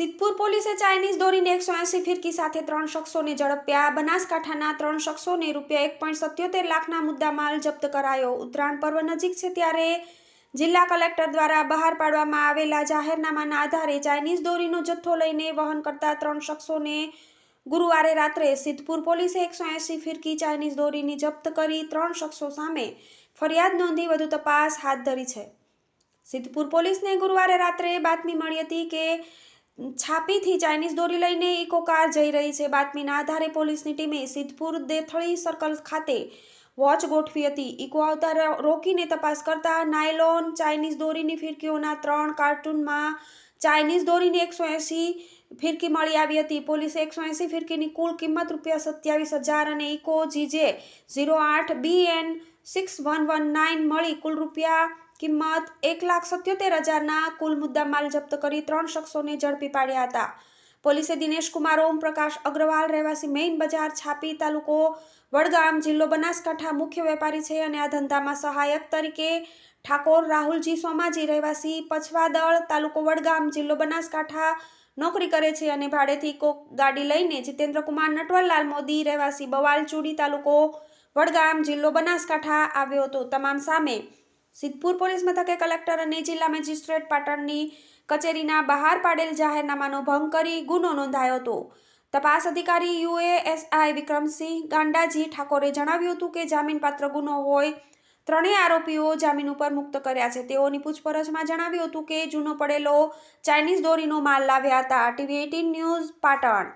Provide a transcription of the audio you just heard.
સિદ્ધપુર પોલીસે ચાઇનીઝ દોરીને એકસો એંસી ફિરકી સાથે ત્રણ શખ્સોને ઝડપ્યા. બનાસકાંઠાના ત્રણ શખ્સોને રૂપિયા એક પોઈન્ટ સત્યોતેર લાખના મુદ્દામાલ જપ્ત કરાયો. ઉત્તરાયણ પર્વ નજીક છે ત્યારે જિલ્લા કલેક્ટર દ્વારા બહાર પાડવામાં આવેલા જાહેરનામાના આધારે ચાઇનીઝ દોરીનો જથ્થો લઈને વહન કરતા ત્રણ શખ્સોને ગુરુવારે રાત્રે સિદ્ધપુર પોલીસે એકસો એંસી ફિરકી ચાઇનીઝ દોરીની જપ્ત કરી ત્રણ શખ્સો સામે ફરિયાદ નોંધી વધુ તપાસ હાથ ધરી છે. સિદ્ધપુર પોલીસને ગુરુવારે રાત્રે બાતમી મળી હતી કે છાપીથી ચાઇનીઝ દોરી લઈને ઇકો કાર જઈ રહી છે. બાતમીના આધારે પોલીસની ટીમે સિદ્ધપુર દેથળી સર્કલ ખાતે વોચ ગોઠવી હતી. ઇકો આવતા રોકીને તપાસ કરતા નાયલોન ચાઇનીઝ દોરીની ફિરકીઓના ત્રણ કાર્ટૂનમાં ચાઇનીઝ દોરીની એકસો એંસી ફિરકી મળી આવી હતી. પોલીસે એકસો એંસી ફિરકીની કુલ કિંમત રૂપિયા સત્યાવીસ હજાર અને ઇકો જીજે ઝીરો આઠ B N six one one nine મળી કુલ રૂપિયા કિંમત એક લાખ સત્યોતેર હજારના કુલ મુદ્દામાલ જપ્ત કરી ત્રણ શખ્સોને ઝડપી પાડ્યા હતા. પોલીસે દિનેશ કુમાર ઓમ પ્રકાશ અગ્રવાલ, રહેવાસી મેઇન બજાર, છાપી તાલુકો, વડગામ જિલ્લો, બનાસકાંઠા મુખ્ય વેપારી છે અને આ ધંધામાં સહાયક તરીકે ઠાકોર રાહુલજી સોમાજી, રહેવાસી પછવાદળ તાલુકો વડગામ જિલ્લો, બનાસકાંઠા નોકરી કરે છે અને ભાડેથી કોક ગાડી લઈને જીતેન્દ્રકુમાર નટવરલાલ મોદી, રહેવાસી બવાલચુડી તાલુકો, વડગામ જિલ્લો, બનાસકાંઠા આવ્યો હતો. તમામ સામે સિદ્ધપુર પોલીસ મથકે કલેક્ટર અને જિલ્લા મેજિસ્ટ્રેટ પાટણની કચેરીના બહાર પાડેલ જાહેરનામાનો ભંગ કરી ગુનો નોંધાયો હતો. તપાસ અધિકારી યુએએસઆઈ વિક્રમસિંહ ગાંડાજી ઠાકોરે જણાવ્યું હતું કે જામીનપાત્ર ગુનો હોય ત્રણેય આરોપીઓ જામીન ઉપર મુક્ત કર્યા છે. તેઓની પૂછપરછમાં જણાવ્યું હતું કે જૂનો પડેલો ચાઇનીઝ દોરીનો માલ લાવ્યા હતા. TV eighteen news Patan.